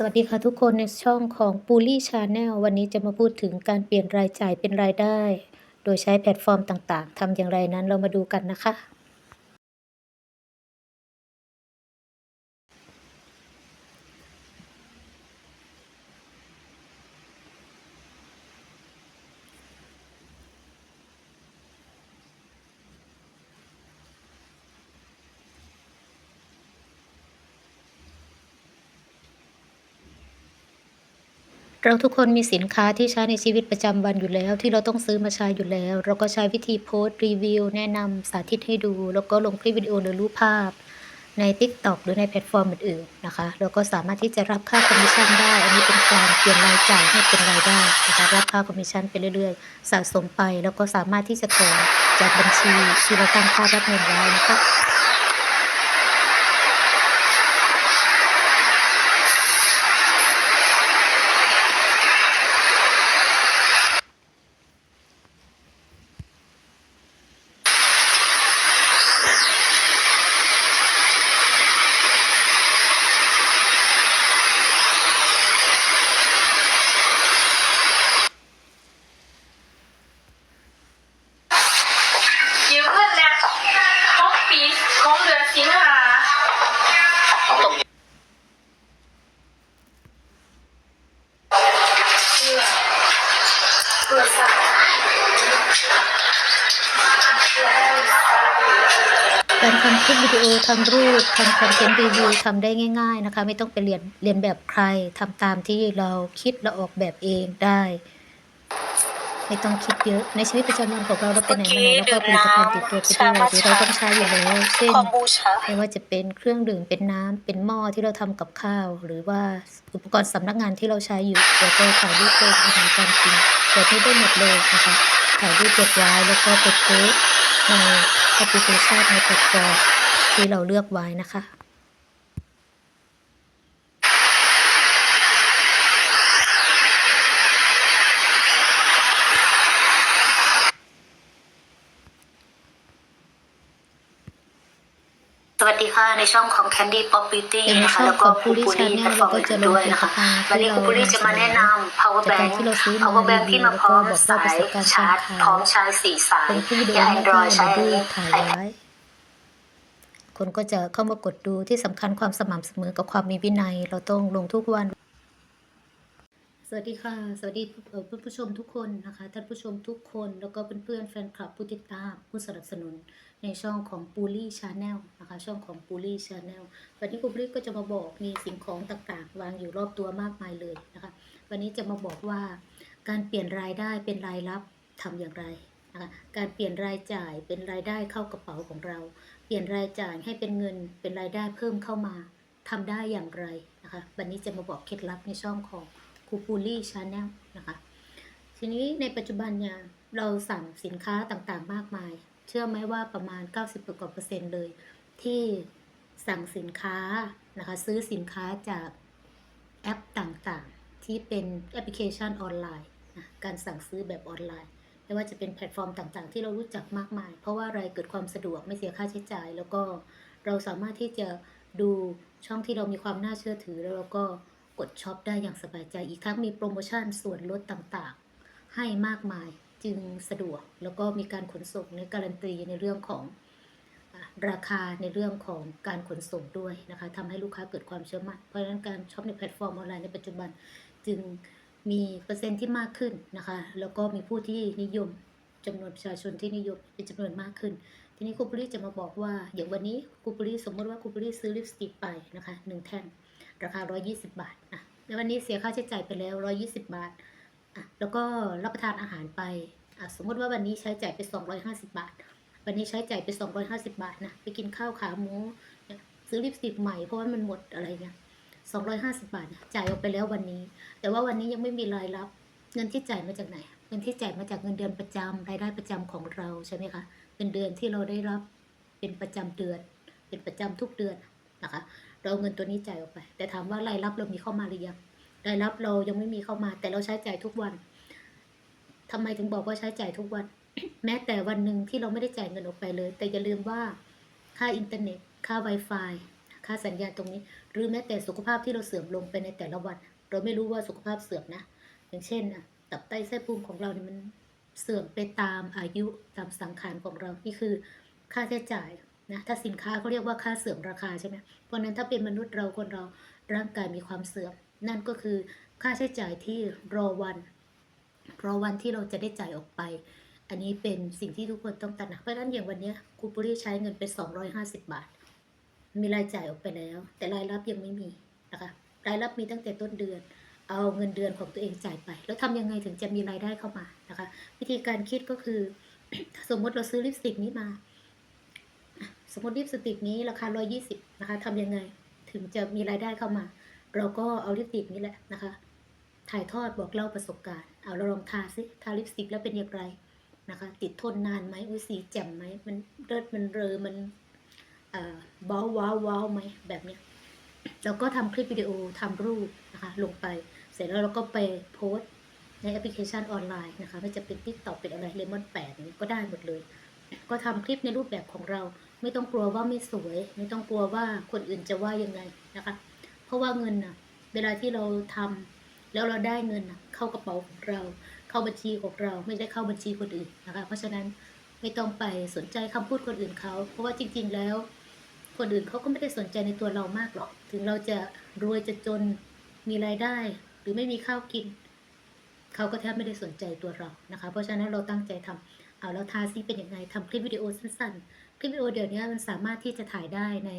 สวัสดีค่ะทุกคนในช่องของ b u l l y Channel วันนี้จะมาพูดถึงการเปลี่ยนรายจ่ายเป็นรายได้ โดยใช้แพลตฟอร์มต่างๆทำอย่างไรนั้นเรามาดูกันนะคะ เราทุกคนมีสินค้าที่ใช้ในชีวิตประจำวันอยู่แล้ว ที่เราต้องซื้อมาใช้อยู่แล้ว เราก็ใช้วิธีโพสต์รีวิว แนะนำสาธิตให้ดู แล้วก็ลงคลิปวิดีโอหรือรูปภาพ ใน TikTok หรือในแพลตฟอร์มอื่นๆนะคะ เราก็สามารถที่จะรับค่าคอมมิชชั่นได้ อันนี้เป็นการเปลี่ยนรายจ่ายให้เป็นรายได้นะคะรับค่าคอมมิชชั่นไปเรื่อยๆ สะสมไปแล้วก็สามารถที่จะถอนจากบัญชีที่เราตั้งค่ารับเงินไว้นะคะ ยืมเงินแล้วของปีของเดือนสิงหาเปิดสาย การทำคลิปวิดีโอทำรูปทำคอนเทนต์รีวิวทำได้ง่าย ๆนะคะ ไม่ต้องไปเรียนเรียนแบบใครทำตามที่เราคิดเราออกแบบเองได้ ไม่ต้องคิดเยอะ ในชีวิตประจำวันของเราเราไปไหนมาไหนแล้วก็ผลิตภัณฑ์ติดตัวไปด้วยหรือเราต้องใช้อยู่แล้วเช่นคอมบูชาไม่ว่าจะเป็นเครื่องดื่มเป็นน้ำเป็นหม้อที่เราทำกับข้าว หรือว่าอุปกรณ์สำนักงานที่เราใช้อยู่แล้วก็ถ่ายรูปเป็นอาหารการกินแบบนี้ได้หมดเลยนะคะถ่ายรูปเก็บไว้แล้วก็ไปโพสต์ในแอปพลิเคชันในแพลตฟอร์มที่เราเลือกไว้นะคะ สวัสดีค่ะในช่องของ Candy Pop Beauty ในนะคะช่องแล้วขก็องคู Puri ปูรี Channel แพลตฟอร์มเราก็จะลงด้วยผลินะตคะภัณฑ์วันนี้ที่คูปูรีจะมาแนะนำ power จากการ bank ที่เราซื้อมา power bank ที่มาพร้อมแล้วก็สาบอกยเล่าประสบการณ์ชาร์จการใช้พร้อมชาร์จสี่สายเป็นคลิปวิดีโออย่าไม่ Android ได้ใช้มาอันดูนี้ถ่ายใช้ไว้คนก็จะเข้ามากดดูที่สำคัญความสม่ำเสมอกับความมีวินัย เราต้องลงทุกวัน สวัสดีค่ะ สวัสดีเอ่อนผู้ชมทุกคนนะคะ ท่านผู้ชมทุกคนแล้วก็เพื่อนๆแฟนคลับผู้ติดตามผู้สนับสนุนในช่องของ b u l l y Channel นะคะ ช่องของ b u l l y Channel วันนี้คุณบุรีก็จะมาบอกมีสิ่งของต่างๆ วางอยู่รอบตัวมากมายเลยนะคะ วันนี้จะมาบอกว่า การเปลี่ยนรายได้เป็นรายรับทำอย่างไรนะคะการเปลี่ยนรายจ่ายเป็นรายได้เข้ากระเป๋าของเรา เปลี่ยนรายจ่ายให้เป็นเงินเป็นรายได้เพิ่มเข้ามาทำได้อย่างไรนะคะ วันนี้จะมาบอกเคล็ดลับในช่องของ คูปูลี่ชาแนลนะคะ ทีนี้ในปัจจุบันเนี่ยเราสั่งสินค้าต่างๆ มากมาย เชื่อไหมว่าประมาณ 90กว่าเปอร์เซ็นต์เลย ที่สั่งสินค้านะคะ ซื้อสินค้าจากแอปต่างๆ ที่เป็นแอปพลิเคชันออนไลน์นะการสั่งซื้อแบบออนไลน์ ไม่ว่าจะเป็นแพลตฟอร์มต่างๆ ที่เรารู้จักมากมาย เพราะว่าอะไรเกิดความสะดวกไม่เสียค่าใช้จ่าย แล้วก็เราสามารถที่จะดูช่องที่เรามีความน่าเชื่อถือแล้วเราก็ กดช็อปได้อย่างสบายใจ อีกทั้งมีโปรโมชั่นส่วนลดต่างๆ ให้มากมายจึงสะดวก แล้วก็มีการขนส่งในการันตีในเรื่องของราคาในเรื่องของการขนส่งด้วยนะคะทำให้ลูกค้าเกิดความเชื่อมั่น เพราะฉะนั้นการช็อปในแพลตฟอร์มออนไลน์ในปัจจุบันจึงมีเปอร์เซ็นต์ที่มากขึ้นนะคะ แล้วก็มีผู้ที่นิยมจำนวนประชาชนที่นิยมเป็นจำนวนมากขึ้น ทีนี้ครูปุริจะมาบอกว่าอย่างวันนี้ครูปุริสมมติว่าครูปุริซื้อลิปสติกไปนะคะหนึ่งแท่ง ราคา 120 บาทนะในวันนี้เสียค่าใช้จ่ายไปแล้ว 120 บาทอะแล้วก็รับประทานอาหารไปอะสมมติว่าวันนี้ใช้จ่ายไป 250 บาท วันนี้ใช้จ่ายไป 250 บาทนะไปกินข้าวขาหมูซื้อลิปสติกใหม่เพราะว่ามันหมดอะไรเงี้ย250 บาทจ่ายออกไปแล้ววันนี้ แต่ว่าวันนี้ยังไม่มีรายรับเงินที่จ่ายมาจากไหน เงินที่จ่ายมาจากเงินเดือนประจำรายได้ประจำของเราใช่ไหมคะเงินเดือนที่เราได้รับเป็นประจำเดือน เป็นประจำทุกเดือนนะคะ เราเงินตัวนี้จ่ายออกไป แต่ถามว่ารายรับเรามีเข้ามาหรือยังรายรับเรายังไม่มีเข้ามา แต่เราใช้จ่ายทุกวันทำไมถึงบอกว่าใช้จ่ายทุกวัน แม้แต่วันหนึ่งที่เราไม่ได้จ่ายเงินออกไปเลย แต่อย่าลืมว่าค่าอินเทอร์เน็ต ค่า Wi-Fi ค่าสัญญาณตรงนี้ หรือแม้แต่สุขภาพที่เราเสื่อมลงไปในแต่ละวัน เราไม่รู้ว่าสุขภาพเสื่อมนะ อย่างเช่นอะตับไตไส้พุงของเราเนี่ยมันเสื่อมไปตามอายุตามสังขารของเรา นี่คือค่าใช้จ่าย นะถ้าสินค้าเขาเรียกว่าค่าเสื่อมราคาใช่ไหมเพราะนั้นถ้าเป็นมนุษย์เราคนเราร่างกายมีความเสื่อม นั่นก็คือค่าใช้จ่ายที่รอวัน รอวันที่เราจะได้จ่ายออกไป อันนี้เป็นสิ่งที่ทุกคนต้องตระหนักเพราะฉะนั้นอย่างวันนี้ครูปุริใช้เงินไป 250 บาท มีรายจ่ายออกไปแล้ว แต่รายรับยังไม่มีนะคะรายรับมีตั้งแต่ต้นเดือนเอาเงินเดือนของตัวเองจ่ายไป แล้วทำยังไงถึงจะมีรายได้เข้ามานะคะ วิธีการคิดก็คือ สมมติเราซื้อลิปสติกนี้มา สมมติลิปสติกนี้ราคา 120 นะคะทำยังไง ถึงจะมีรายได้เข้ามา เราก็เอาลิปสติกนี้แหละนะคะ ถ่ายทอดบอกเล่าประสบการณ์ เอาเราลองทาซิทาลิปสติกแล้วเป็นอย่างไรนะคะ ติดทนนานไหมอุ้ยสีแจ่มไหมมันเลิศมันเรอมันเอ่อว้าวว้าวว้าวไหมแบบเนี้ยเราก็ทำคลิปวิดีโอทำรูปนะคะลงไป เสร็จแล้วเราก็ไปโพสต์ในแอปพลิเคชันออนไลน์นะคะไม่จะเป็นติ๊กต็อกเป็นอะไรเลมอนแปดนี้ก็ได้หมดเลย ก็ทำคลิปในรูปแบบของเรา ไม่ต้องกลัวว่าไม่สวย ไม่ต้องกลัวว่าคนอื่นจะว่ายังไงนะคะ เพราะว่าเงินน่ะเวลาที่เราทำแล้วเราได้เงินน่ะเข้ากระเป๋าของเรา เข้าบัญชีของเรา ไม่ได้เข้าบัญชีคนอื่นนะคะ เพราะฉะนั้นไม่ต้องไปสนใจคำพูดคนอื่นเขา เพราะว่าจริง ๆ แล้ว คนอื่นเขาก็ไม่ได้สนใจในตัวเรามากหรอก ถึงเราจะรวยจะจนมีรายได้ หรือไม่มีข้าวกินเขาก็แทบไม่ได้สนใจตัวเรานะคะ เพราะฉะนั้นเราตั้งใจทำเอาแล้วทาซีเป็นยังไงทำคลิปวิดีโอสั้นๆ คลิปวิดีโอเดี๋ยวนี้มันสามารถที่จะถ่ายได้ใน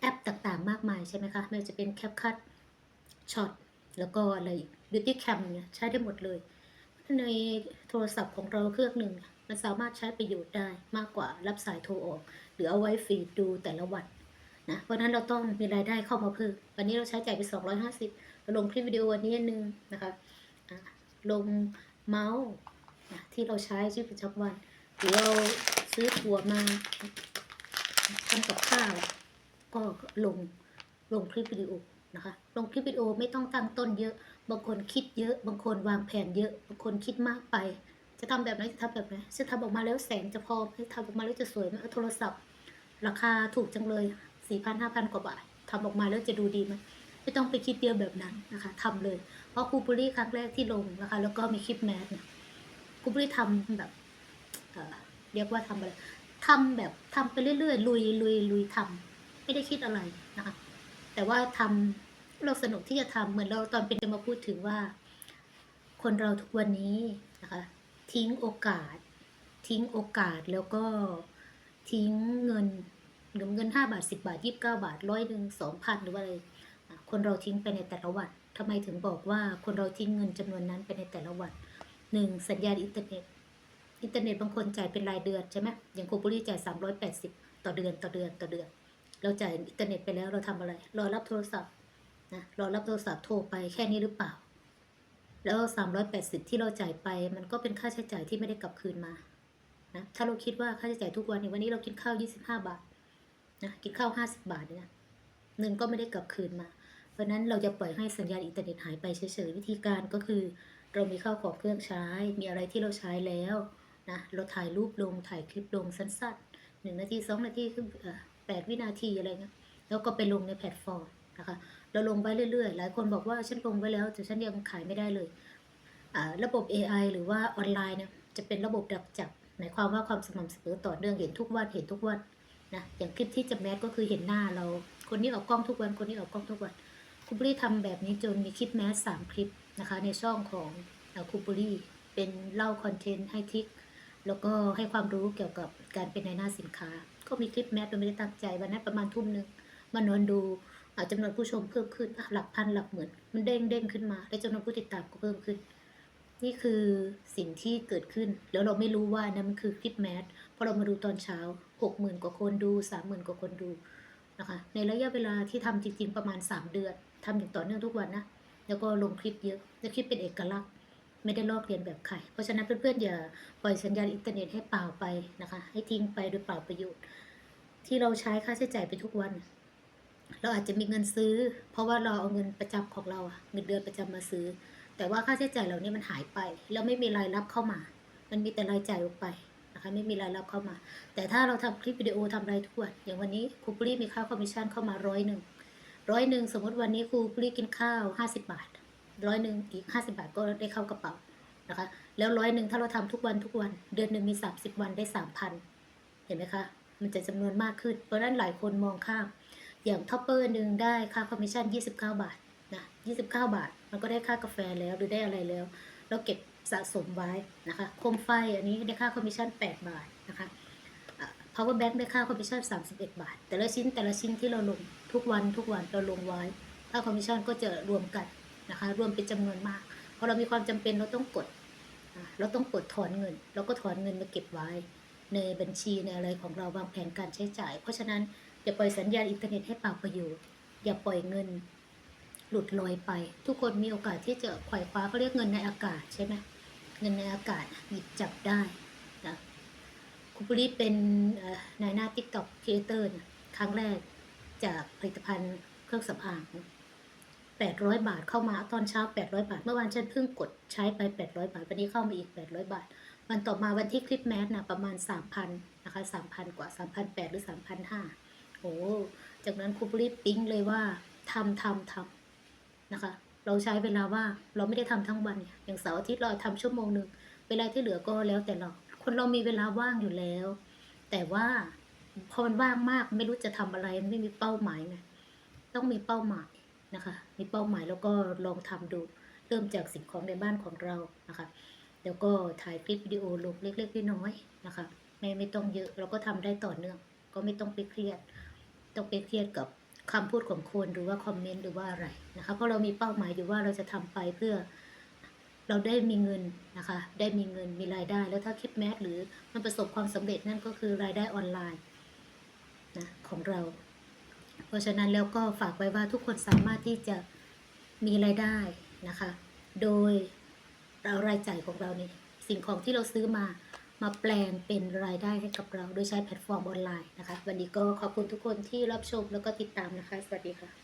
แอปต่างๆ มากมายใช่ไหมคะไม่ว่าจะเป็นแคปคั t ช็อตแล้วก็อะไรบิวตี้แคมเนี่ยใช้ได้หมดเลย ในโทรศัพท์ของเราเครื่องหนึ่งเนี่ยมันสามารถใช้ประโยชน์ได้มากกว่ารับสายโทรออก หรือเอาไว้ฟีดดูแต่ละวันนะเพราะนั้นเราต้องมีรายได้เข้ามาเพิ่มวันนี้เราใช้จ่ายไป 250เราลงคลิปวิดีโอวันนี้นหนึงนะคะลงเมาส์ที่เราใช้ชีวิตประจำวันหรือเรา ซื้อถั่วมาทำกับข้าวก็ลงลงคลิปวิดีโอนะคะลงคลิปวิดีโอไม่ต้องตั้งต้นเยอะ บางคนคิดเยอะ บางคนวางแผนเยอะ บางคนคิดมากไป จะทำแบบไหนจะทำแบบไหนจะทำออกมาแล้วแสงจะพอไหมทำออกมาแล้วจะสวยไหมโทรศัพท์ ราคาถูกจังเลยสี่พันห้าพันกว่าบาททำออกมาแล้วจะดูดีไหมไม่ต้องไปคิดเยอะแบบนั้นนะคะทำเลย เพราะครูปุรี่ครั้งแรกที่ลงนะคะ แล้วก็มีคลิปแมสเนี่ยครูปุรี่ทำแบบ เรียกว่าทำอะไรทำแบบทำไปเรื่อยๆลุยลุยลุยทำไม่ได้คิดอะไรนะคะแต่ว่าทำเราสนุกที่จะทำเหมือนเราตอนเป็นจะมาพูดถึงว่า คนเราทุกวันนี้นะคะทิ้งโอกาส ทิ้งโอกาสแล้วก็ทิ้งเงินหรือเงินห้าบาทสิบาทยี่สิบเก้าบาทร้อยหนึ่งสองพันหรือว่าอะไรคนเราทิ้งไปในแต่ละวันทำไมถึงบอกว่าคนเราทิ้งเงินจำนวนนั้นไปในแต่ละวันหนึ่งสัญญาณอินเทอร์เน็ต อินเทอร์เน็ตบางคนจ่ายเป็นรายเดือนใช่ไหมอย่างโคบุรีจ่ายสามร้อยแปดสิบต่อเดือนต่อเดือนต่อเดือน เราจ่ายอินเทอร์เน็ตไปแล้วเราทำอะไร รอรับโทรศัพท์นะรอรับโทรศัพท์โทรไปแค่นี้หรือเปล่า แล้วสามร้อยแปดสิบที่เราจ่ายไป มันก็เป็นค่าใช้จ่ายที่ไม่ได้กลับคืนมานะถ้าเราคิดว่าค่าใช้จ่ายทุกวันอย่างวันนี้เรากินข้าวยี่สิบห้าบาทนะกินข้าวห้าสิบบาทเนี่ยเงินก็ไม่ได้กลับคืนมา เพราะฉะนั้นเราจะปล่อยให้สัญญาณอินเทอร์เน็ตหายไปเฉยๆวิธีการก็คือ เรามีข้าวของเครื่องใช้มีอะไรที่เราใช้แล้ว นะเราถ่ายรูปลงถ่ายคลิปลงสั้นๆหนึ่งนาทีสองนาทีคือแปดวินาทีอะไรเงี้ยแล้วก็ไปลงในแพลตฟอร์มนะคะเราลงไปเรื่อยๆ หลายคนบอกว่าฉันลงไว้แล้วแต่ฉันยังขายไม่ได้เลยระบบ AI หรือว่าออนไลน์เนี่ยจะเป็นระบบดักจับหมายความว่าความสม่ำเสมอต่อเนื่องเห็นทุกวันเห็นทุกวันนะอย่างคลิปที่จะแมสก็คือเห็นหน้าเรา คนนี้ออกกล้องทุกวันคนนี้ออกกล้องทุกวันคุณบุรีทำแบบนี้จนมีคลิปแมสสามคลิปนะคะในช่องของคุณบุรีเป็นเล่าคอนเทนต์ให้ทิก แล้วก็ให้ความรู้เกี่ยวกับการเป็นในหน้าสินค้า ก็มีคลิปแมสโดยไม่ได้ตั้งใจวันนั้นประมาณทุ่มหนึ่งมานอนดูอ่าจำนวนผู้ชมเพิ่มขึ้นหลักพันหลักหมื่นมันเด้งเด้งขึ้นมา และจำนวนผู้ติดตามก็เพิ่มขึ้น นี่คือสิ่งที่เกิดขึ้น แล้วเราไม่รู้ว่านั่นมันคือคลิปแมสพอเรามาดูตอนเช้าหกหมื่นกว่าคนดูสามหมื่นกว่าคนดูนะคะในระยะเวลาที่ทำจริงๆประมาณสามเดือนทำอย่างต่อเนื่องทุกวันนะแล้วก็ลงคลิปเยอะและคลิปเป็นเอกลักษณ์ ไม่ได้ลอกเลียนแบบใคร เพราะฉะนั้นเพื่อนๆอย่าปล่อยสัญญาณอินเทอร์เน็ตให้เปล่าไปนะคะ ให้ทิ้งไปโดยเปล่าประโยชน์ ที่เราใช้ค่าใช้จ่ายไปทุกวัน เราอาจจะมีเงินซื้อ เพราะว่าเราเอาเงินประจำของเราเงินเดือนประจำมาซื้อ แต่ว่าค่าใช้จ่ายเหล่านี้มันหายไป แล้วไม่มีรายรับเข้ามา มันมีแต่รายจ่ายออกไปนะคะไม่มีรายรับเข้ามา แต่ถ้าเราทำคลิปวิดีโอทำอะไรทุกวันอย่างวันนี้ครูปรีมีค่าคอมมิชชั่นเข้ามาร้อยหนึ่งร้อยหนึ่งสมมติวันนี้ครูปรีกินข้าวห้าสิบาท ร้อยหนึ่งอีกห้าสิบาทก็ได้เข้ากระเป๋านะคะ แล้วร้อยหนึ่งถ้าเราทำทุกวันทุกวัน เดือนหนึ่งมีสามสิบวันได้สามพันเห็นไหมคะ มันจะจำนวนมากขึ้น เพราะนั้นหลายคนมองข้าม อย่างท็อปเปอร์หนึ่งได้ค่าคอมมิชชั่น29บเก้าบาทนะ29บเก้าบาท มันก็ได้ค่ากาแฟแล้วหรือได้อะไรแล้ว เราเก็บสะสมไว้นะคะโคมไฟอันนี้ได้ค่าคอมมิชชั่น8บาทนะคะอะ power bank ได้ค่าคอมมิชชั่น31 บาท แต่ละชิ้นแต่ละชิ้นที่เราลงทุกวันทุกวันเราลงไว้ค่าคอมมิชชั่นก็จะรวมกัน นะคะรวมเป็นจำนวนมากพอเรามีความจำเป็นเราต้องกด เราต้องกดถอนเงิน เราก็ถอนเงินมาเก็บไว้ ในบัญชีในอะไรของเราวางแผนการใช้จ่าย เพราะฉะนั้นอย่าปล่อยสัญญาณอินเทอร์เน็ตให้เปล่าประโยชน์อย่าปล่อยเงินหลุดลอยไป ทุกคนมีโอกาสที่จะขวายคว้าเขาเรียกเงินในอากาศใช่ไหมเงินในอากาศหยิบจับได้นะคุณปุริเป็นนายหน้าติ๊กต็อกครีเอเตอร์ครั้งแรกจากผลิตภัณฑ์เครื่องสำอาง 800 บาทเข้ามาตอนเช้า 800 บาท เมื่อวานฉันเพิ่งกดใช้ไป 800 บาท วันนี้เข้ามาอีก 800 บาท วันต่อมาวันที่คลิปแมสนะประมาณ 3,000นะคะ3,000 กว่า 3,800 หรือ 3,500โอ้จากนั้นครูรีบปิ้งเลยว่าทำทำทำนะคะ เราใช้เวลาว่าเราไม่ได้ทำทั้งวัน อย่างเสาร์อาทิตย์เราทำชั่วโมงหนึ่งเวลาที่เหลือก็แล้วแต่เรา คนเรามีเวลาว่างอยู่แล้ว แต่ว่าพอมันว่างมากไม่รู้จะทำอะไรไม่มีเป้าหมายไงต้องมีเป้าหมาย นะคะมีเป้าหมายแล้วก็ลองทำดู เริ่มจากสิ่งของในบ้านของเรานะคะแล้วก็ถ่ายคลิปวิดีโอลงเล็กๆน้อยๆนะคะไม่ไม่ต้องเยอะเราก็ทำได้ต่อเนื่อง ก็ไม่ต้องไปเครียด ต้องไปเครียดกับคำพูดของคนหรือว่าคอมเมนต์หรือว่าอะไรนะคะเพราะเรามีเป้าหมายอยู่ว่าเราจะทำไปเพื่อเราได้มีเงินนะคะ ได้มีเงินมีรายได้ แล้วถ้าคลิปแมสหรือมันประสบความสำเร็จนั่นก็คือรายได้ออนไลน์นะของเรา เพราะฉะนั้นแล้วก็ฝากไว้ว่าทุกคนสามารถที่จะมีรายได้นะคะ โดยเรารายจ่ายของเราเนี่ยสิ่งของที่เราซื้อมามาแปลงเป็นรายได้ให้กับเรา โดยใช้แพลตฟอร์มออนไลน์นะคะ วันนี้ก็ขอบคุณทุกคนที่รับชมแล้วก็ติดตามนะคะ สวัสดีค่ะ